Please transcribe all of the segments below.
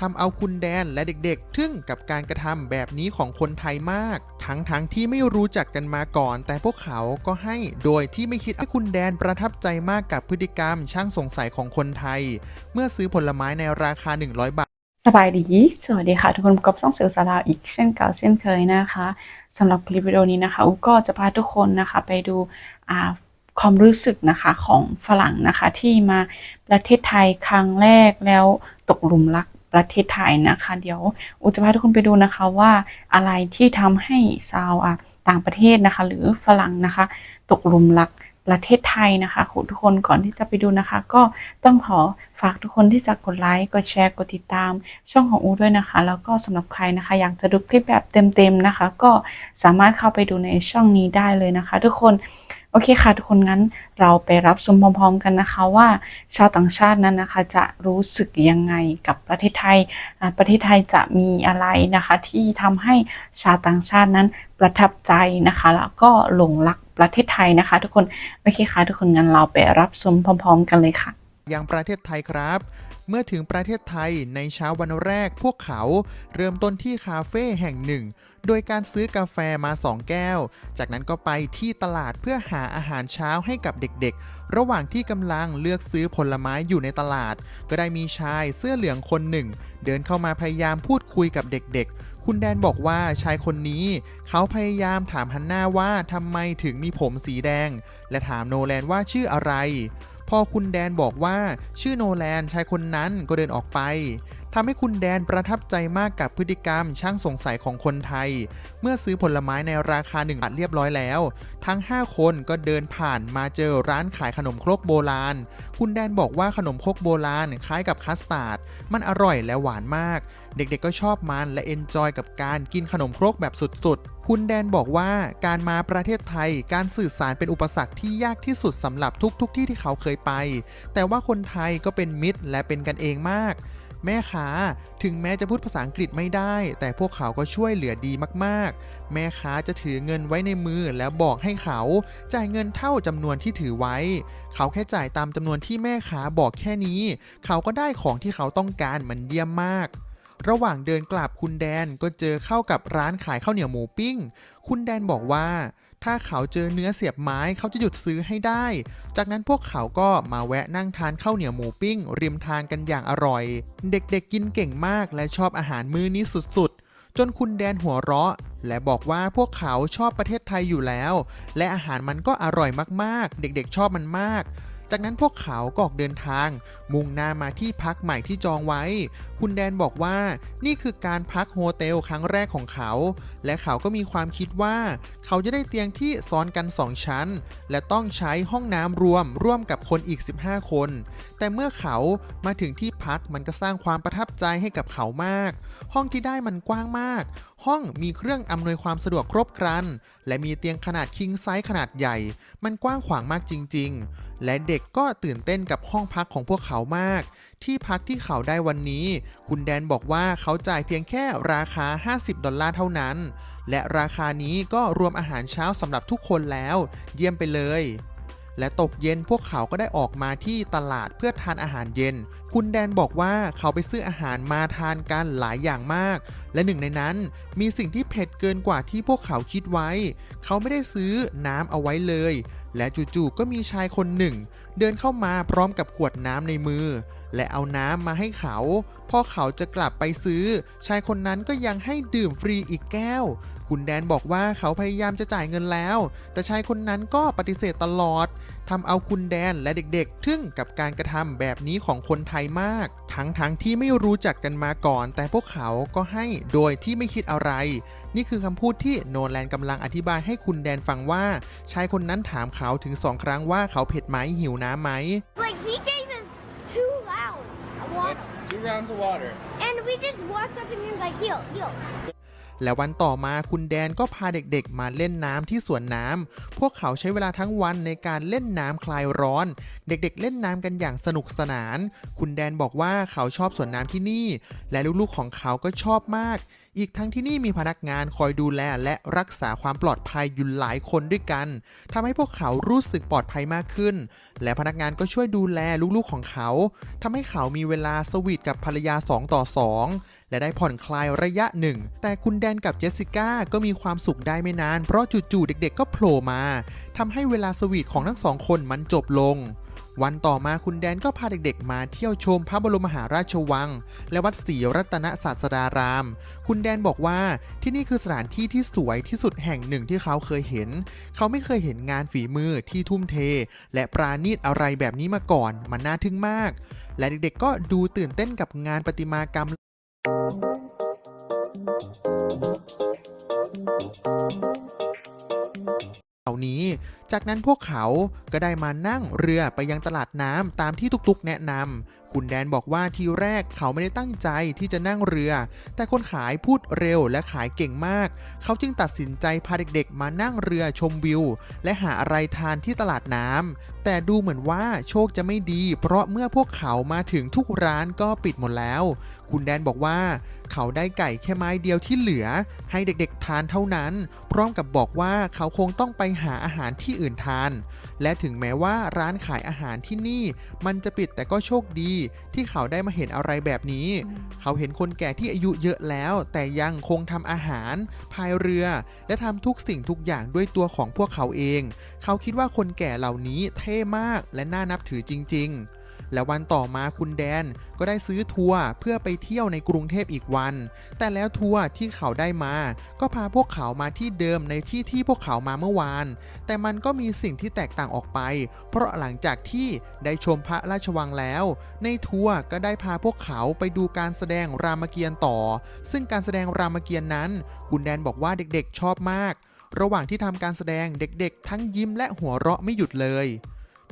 ทำเอาคุณแดนและเด็กๆ ทึ่งกับการกระทำแบบนี้ของคนไทยมาก ทั้งๆทที่ไม่รู้จักกันมาก่อน แต่พวกเขาก็ให้โดยที่ไม่คิดให้คุณแดนประทับใจมากกับพฤติกรรมช่างสงสัยของคนไทย เมื่อซื้อผลไม้ในราคา 100 บาทสบายดี สวัสดีค่ะ ทุกคนกับช่องเสือสาราอีกเช่นเก่าเช่นเคยนะคะสำหรับคลิปวิดีโอนี้นะคะอุก็จะพาทุกคนนะคะไปดูความรู้สึกนะคะของฝรั่งนะคะที่มาประเทศไทยครั้งแรกแล้วตกหลุมรัก ประเทศไทยนะคะ เดี๋ยวอุจะพาทุกคนไปดูนะคะว่าอะไรที่ทำให้ชาวต่างประเทศนะคะ หรือฝรั่งนะคะ ตกหลุมรักประเทศไทยนะคะขอทุกคนก่อนที่จะไปดูนะคะ ก็ต้องขอฝากทุกคนที่จะกดไลค์กดแชร์กดติดตาม ช่องของอูด้วยนะคะ แล้วก็สำหรับใครนะคะ อยากจะดูคลิปแบบเต็มๆนะคะ ก็สามารถเข้าไปดูในช่องนี้ได้เลยนะคะ ทุกคน อเคค่ะทุกคนงั้นเราไปรับชมพร้อมๆกันนะคะว่าชาวต่างชาตินั้นนะคะจะรู้สึกยังไงกับประเทศไทย ประเทศไทยจะมีอะไรนะคะ ที่ทำให้ชาวต่างชาตินั้นประทับใจนะคะ แล้วก็หลงรักประเทศไทยนะคะ ทุกคนโอเคค่ะทุกคนงั้นเราไปรับชมพร้อม ๆ กันเลยค่ะยังประเทศไทยครับ เมื่อถึงประเทศไทยในเช้าวันแรกพวกเขาเริ่มต้นที่คาเฟ่แห่งหนึ่ง โดยการซื้อกาแฟมา 2 แก้ว จากนั้นก็ไปที่ตลาดเพื่อหาอาหารเช้าให้กับเด็กๆ ระหว่างที่กำลังเลือกซื้อผลไม้อยู่ในตลาด ก็ได้มีชายเสื้อเหลืองคนหนึ่ง เดินเข้ามาพยายามพูดคุยกับเด็กๆ คุณแดนบอกว่าชายคนนี้ เขาพยายามถามฮันน่าว่าทำไมถึงมีผมสีแดง และถามโนแลนว่าชื่ออะไร พอคุณแดนบอกว่าชื่อโนแลนชายคนนั้นก็เดินออกไปทำให้คุณแดนประทับใจมากกับพฤติกรรมช่างสงสัยของคนไทย เมื่อซื้อผลไม้ในราคา1บาทเรียบร้อยแล้ว ทั้ง 5 คนก็เดินผ่านมาเจอร้านขายขนมครกโบราณ คุณแดนบอกว่าขนมครกโบราณคล้ายกับคัสตาร์ด มันอร่อยและหวานมาก เด็กๆก็ชอบมันและเอนจอยกับการกินขนมครกแบบสุดๆ คุณแดนบอกว่าการมาประเทศไทยการสื่อสารเป็นอุปสรรคที่ยากที่สุดสำหรับทุกๆที่ที่เขาเคยไป แต่ว่าคนไทยก็เป็นมิตรและเป็นกันเองมาก แม่ค้าถึงแม้จะพูดภาษาอังกฤษไม่ได้ แต่พวกเขาก็ช่วยเหลือดีมากๆ แม่ค้าจะถือเงินไว้ในมือแล้วบอกให้เขา จ่ายเงินเท่าจำนวนที่ถือไว้ เขาแค่จ่ายตามจำนวนที่แม่ค้าบอกแค่นี้ เขาก็ได้ของที่เขาต้องการมันเยี่ยมมาก ระหว่างเดินกลับคุณแดนก็เจอเข้ากับร้านขายข้าวเหนียวหมูปิ้ง คุณแดนบอกว่าถ้าเขาเจอเนื้อเสียบไม้เขาจะหยุดซื้อให้ได้ จากนั้นพวกเขาก็มาแวะนั่งทานข้าวเหนียวหมูปิ้ง ริมทางกันอย่างอร่อย เด็กๆกินเก่งมากและชอบอาหารมื้อนี้สุดๆ จนคุณแดนหัวเราะ และบอกว่าพวกเขาชอบประเทศไทยอยู่แล้ว และอาหารมันก็อร่อยมากๆ เด็กๆชอบมันมาก จากนั้นพวกเขาก็ออกเดินทาง มุ่งหน้ามาที่พักใหม่ที่จองไว้ คุณแดนบอกว่านี่คือการพักโฮเทลครั้งแรกของเขา และเขาก็มีความคิดว่า เขาจะได้เตียงที่ซ้อนกัน2ชั้น และต้องใช้ห้องน้ำรวมร่วมกับคนอีก 15 คน แต่เมื่อเขามาถึงที่พักมันก็สร้างความประทับใจให้กับเขามาก ห้องที่ได้มันกว้างมาก ห้องมีเครื่องอำนวยความสะดวกครบครัน และมีเตียงขนาดคิงไซส์ขนาดใหญ่ มันกว้างขวางมากจริง ๆ และเด็กก็ตื่นเต้นกับห้องพักของพวกเขามาก ที่พักที่เขาได้วันนี้ คุณแดนบอกว่าเขาจ่ายเพียงแค่ราคา 50 ดอลลาร์เท่านั้น และราคานี้ก็รวมอาหารเช้าสำหรับทุกคนแล้ว เยี่ยมไปเลย และตกเย็นพวกเขาก็ได้ออกมาที่ตลาดเพื่อทานอาหารเย็น คุณแดนบอกว่าเขาไปซื้ออาหารมาทานกันหลายอย่างมาก และหนึ่งในนั้นมีสิ่งที่เผ็ดเกินกว่าที่พวกเขาคิดไว้ เขาไม่ได้ซื้อน้ำเอาไว้เลย และจู่ๆก็มีชายคนหนึ่ง เดินเข้ามาพร้อมกับขวดน้ำในมือ และเอาน้ำมาให้เขา พอเขาจะกลับไปซื้อ ชายคนนั้นก็ยังให้ดื่มฟรีอีกแก้ว คุณแดนบอกว่าเขาพยายามจะจ่ายเงินแล้ว แต่ชายคนนั้นก็ปฏิเสธตลอดทำเอาคุณแดนและเด็กๆ ทึ่งกับการกระทำแบบนี้ของคนไทยมาก ทั้งๆทที่ไม่รู้จักกันมาก่อน แต่พวกเขาก็ให้โดยที่ไม่คิดอะไร นี่คือคำพูดที่โนแลนกำลังอธิบายให้คุณแดนฟังว่า ชายคนนั้นถามเขาถึงสองครั้งว่าเขาเผ็ดไหมหิวน้ำไหม Like he gave us two rounds of water, That's two rounds of water. and we just walked up and he was like, "Heal, heal." และวันต่อมาคุณแดนก็พาเด็กๆ มาเล่นน้ำที่สวนน้ำพวกเขาใช้เวลาทั้งวันในการเล่นน้ำคลายร้อน เด็กๆ เล่นน้ำกันอย่างสนุกสนาน คุณแดนบอกว่าเขาชอบสวนน้ำที่นี่ และลูกๆของเขาก็ชอบมาก อีกทั้งที่นี่มีพนักงานคอยดูแลและรักษาความปลอดภัยอยู่หลายคนด้วยกันทำให้พวกเขารู้สึกปลอดภัยมากขึ้น และพนักงานก็ช่วยดูแลลูกๆของเขาทำให้เขามีเวลาสวีทกับภรรยา 2 ต่อ 2 และได้ผ่อนคลายระยะหนึ่ง แต่คุณแดนกับเจสสิก้าก็มีความสุขได้ไม่นาน เพราะจู่ๆเด็กๆ ก็โผล่มาทำให้เวลาสวีทของทั้งสองคนมันจบลง วันต่อมาคุณแดนก็พาเด็กๆ มาเที่ยวชมพระบรมมหาราชวัง และวัดศรีรัตนศาสดาราม คุณแดนบอกว่าที่นี่คือสถานที่ที่สวยที่สุดแห่งหนึ่งที่เขาเคยเห็น เขาไม่เคยเห็นงานฝีมือที่ทุ่มเท และปราณีตอะไรแบบนี้มาก่อน มันน่าทึ่งมาก และเด็กๆก็ดูตื่นเต้นกับงานประติมากรรม เหล่านี้จากนั้นพวกเขาก็ได้มานั่งเรือไปยังตลาดน้ำตามที่ตุกๆ แนะนำคุณแดนบอกว่าทีแรกเขาไม่ได้ตั้งใจที่จะนั่งเรือ แต่คนขายพูดเร็วและขายเก่งมาก เขาจึงตัดสินใจพาเด็กๆ มานั่งเรือชมวิว และหาอะไรทานที่ตลาดน้ำแต่ดูเหมือนว่าโชคจะไม่ดี เพราะเมื่อพวกเขามาถึงทุกร้านก็ปิดหมดแล้ว คุณแดนบอกว่า เขาได้ไก่แค่ไม้เดียวที่เหลือ ให้เด็กๆ ทานเท่านั้น พร้อมกับบอกว่าเขาคงต้องไปหาอาหารที่อื่นทาน และถึงแม้ว่าร้านขายอาหารที่นี่ มันจะปิดแต่ก็โชคดี ที่เขาได้มาเห็นอะไรแบบนี้ เขาเห็นคนแก่ที่อายุเยอะแล้ว แต่ยังคงทำอาหาร พายเรือ และทำทุกสิ่งทุกอย่างด้วยตัวของพวกเขาเอง เขาคิดว่าคนแก่เหล่านี้เท่มากและน่านับถือจริง ๆ และวันต่อมาคุณแดนก็ได้ซื้อทัวร์เพื่อไปเที่ยวในกรุงเทพอีกวัน แต่แล้วทัวร์ที่เขาได้มา ก็พาพวกเขามาที่เดิมในที่ที่พวกเขามาเมื่อวาน แต่มันก็มีสิ่งที่แตกต่างออกไป เพราะหลังจากที่ได้ชมพระราชวังแล้ว ในทัวร์ก็ได้พาพวกเขาไปดูการแสดงรามเกียรติ์ต่อ ซึ่งการแสดงรามเกียรติ์นั้น คุณแดนบอกว่าเด็กๆชอบมาก ระหว่างที่ทำการแสดงเด็กๆ ทั้งยิ้มและหัวเราะไม่หยุดเลย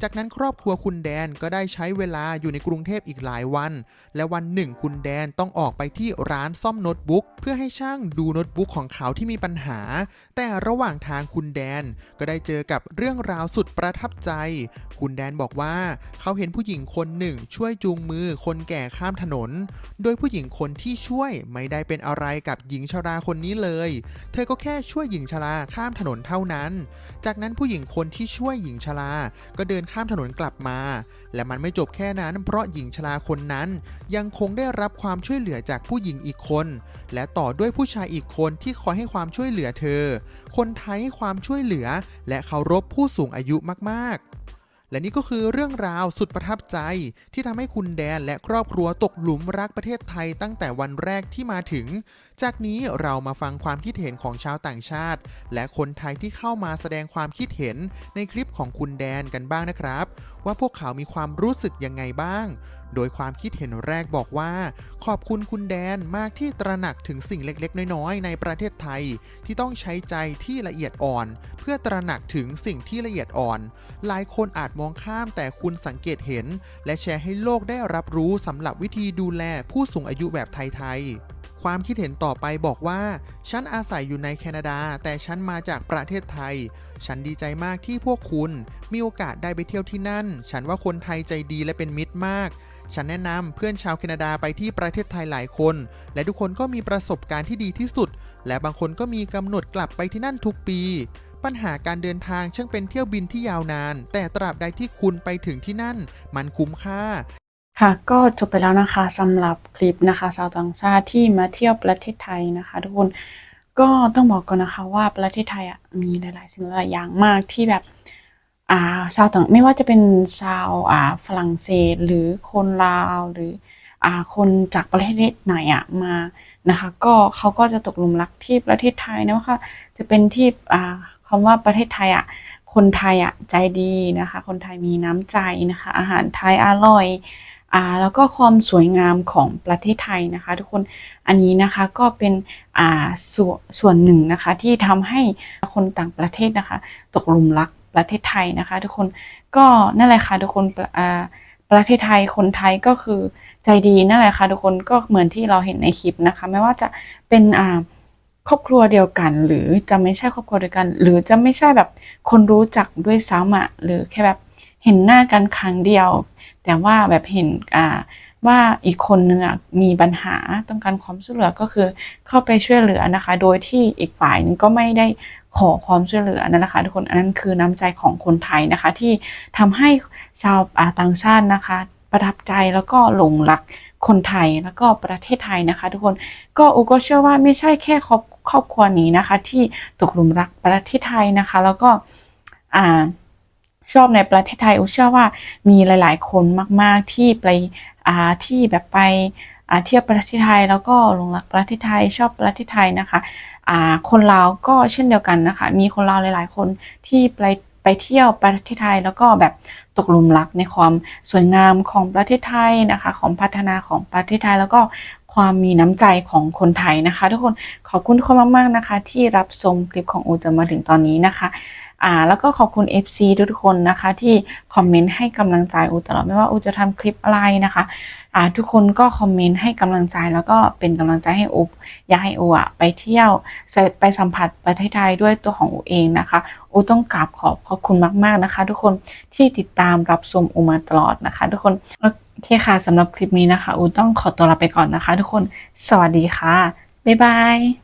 จากนั้นครอบครัวคุณแดนก็ได้ใช้เวลาอยู่ในกรุงเทพอีกหลายวัน และวันหนึ่งคุณแดนต้องออกไปที่ร้านซ่อมโน้ตบุ๊กเพื่อให้ช่างดูโน้ตบุ๊กของเขาที่มีปัญหา แต่ระหว่างทางคุณแดนก็ได้เจอกับเรื่องราวสุดประทับใจ คุณแดนบอกว่าเขาเห็นผู้หญิงคนหนึ่งช่วยจูงมือคนแก่ข้ามถนน โดยผู้หญิงคนที่ช่วยไม่ได้เป็นอะไรกับหญิงชราคนนี้เลย เธอก็แค่ช่วยหญิงชราข้ามถนนเท่านั้น จากนั้นผู้หญิงคนที่ช่วยหญิงชราก็เดินข้ามถนนกลับมา และมันไม่จบแค่นั้น เพราะหญิงชราคนนั้นยังคงได้รับความช่วยเหลือจากผู้หญิงอีกคน และต่อด้วยผู้ชายอีกคนที่คอยให้ความช่วยเหลือเธอ คนไทยให้ความช่วยเหลือ และเคารพผู้สูงอายุมากๆ และนี่ก็คือเรื่องราวสุดประทับใจ ที่ทำให้คุณแดนและครอบครัวตกหลุมรักประเทศไทยตั้งแต่วันแรกที่มาถึง จากนี้เรามาฟังความคิดเห็นของชาวต่างชาติ และคนไทยที่เข้ามาแสดงความคิดเห็นในคลิปของคุณแดนกันบ้างนะครับ ว่าพวกเขามีความรู้สึกยังไงบ้าง โดยความคิดเห็นแรกบอกว่า ขอบคุณคุณแดนมากที่ตระหนักถึงสิ่งเล็กๆ น้อยๆ ในประเทศไทย ที่ต้องใช้ใจที่ละเอียดอ่อน เพื่อตระหนักถึงสิ่งที่ละเอียดอ่อน หลายคนอาจมองข้ามแต่คุณสังเกตเห็น และแชร์ให้โลกได้รับรู้สำหรับวิธีดูแลผู้สูงอายุแบบไทยๆ ความคิดเห็นต่อไปบอกว่า ฉันอาศัยอยู่ในแคนาดา แต่ฉันมาจากประเทศไทย ฉันดีใจมากที่พวกคุณ มีโอกาสได้ไปเที่ยวที่นั่น ฉันว่าคนไทยใจดีและเป็นมิตรมาก ฉันแนะนำเพื่อนชาวแคนาดาไปที่ประเทศไทยหลายคน และทุกคนก็มีประสบการณ์ที่ดีที่สุด และบางคนก็มีกำหนดกลับไปที่นั่นทุกปีปัญหาการเดินทางช่างเป็นเที่ยวบินที่ยาวนาน แต่ตราบใดที่คุณไปถึงที่นั่น มันคุ้มค่า ค่ะก็จบไปแล้วนะคะสำหรับคลิปนะคะชาวต่างชาติที่มาเที่ยวประเทศไทยนะคะ ทุกคนก็ต้องบอกก่อนนะคะว่าประเทศไทยอะมีหลาย ๆ สิ่งหลายอย่างมากที่แบบอ่าชาวต่างไม่ว่าจะเป็นชาวอ่าฝรั่งเศสหรือคนลาวหรืออ่าคนจากประเทศไหนอะมานะคะ ก็เขาก็จะตกหลุมรักที่ประเทศไทยนะคะจะเป็นที่อ่าคำว่าประเทศไทยอะคนไทยอะใจดีนะคะ คนไทยมีน้ำใจนะคะ อาหารไทยอร่อย อ่าแล้วก็ความสวยงามของประเทศไทยนะคะ ทุกคนอันนี้นะคะก็เป็นอ่าส่วนส่วนหนึ่งนะคะที่ทำให้คนต่างประเทศนะคะ ตกหลุมรักประเทศไทยนะคะ ทุกคนก็นั่นแหละค่ะทุกคนอ่าประเทศไทยคนไทยก็คือใจดีนั่นแหละค่ะทุกคนก็เหมือนที่เราเห็นในคลิปนะคะ ไม่ว่าจะเป็นอ่าครอบครัวเดียวกัน หรือจะไม่ใช่ครอบครัวเดียวกัน หรือจะไม่ใช่แบบคนรู้จักด้วยซ้ำอะหรือแค่แบบ เห็นหน้ากันครั้งเดียว แต่ว่าแบบเห็นอ่าว่าอีกคนนึงอะมีปัญหาต้องการความช่วยเหลือก็คือเข้าไปช่วยเหลือนะคะ โดยที่อีกฝ่ายนึงก็ไม่ได้ขอความช่วยเหลือนั่นแหละค่ะทุกคนอันนั้นคือน้ำใจของคนไทยนะคะ ที่ทำให้ชาวอาต่างชาตินะคะ ประทับใจแล้วก็หลงรักคนไทยแล้วก็ประเทศไทยนะคะ ทุกคนก็อูก็เชื่อว่าไม่ใช่แค่ครอบครอบครัวนี้นะคะ ที่ตกหลุมรักประเทศไทยนะคะ แล้วก็อ่า ชอบในประเทศไทยอูเชื่อว่ามีหลาย ๆ คนมาก ๆ ที่ไปอ่าที่แบบไปอ่าเที่ยวประเทศไทยแล้วก็หลงรักประเทศไทยชอบประเทศไทยนะคะอ่าคนลาวก็เช่นเดียวกันนะคะ มีคนลาวหลาย ๆ คนที่ไปไปเที่ยวประเทศไทยแล้วก็แบบตกหลุมรักในความสวยงามของประเทศไทยนะคะ ของพัฒนาของประเทศไทยแล้วก็ความมีน้ำใจของคนไทยนะคะ ทุกคนขอบคุณทุกคนมาก ๆ นะคะ ที่รับชมคลิปของอูจนมาถึงตอนนี้นะคะ อ่าแล้วก็ขอบคุณ FC ทุกคนนะคะ ที่คอมเมนต์ให้กำลังใจอูตลอดไม่ว่าอูจะทำคลิปอะไรนะคะอ่าทุกคนก็คอมเมนต์ให้กำลังใจแล้วก็เป็นกำลังใจให้อูอยากให้อูอะไปเที่ยวไปสัมผัสประเทศไทยด้วยตัวของอูเองนะคะอูต้องกราบขอบขอบคุณมากๆนะคะ ทุกคนที่ติดตามรับชมอูมาตลอดนะคะ ทุกคนโอเคค่ะสำหรับคลิปนี้นะคะอูต้องขอตัวลาไปก่อนนะคะ ทุกคนสวัสดีค่ะบ๊ายบาย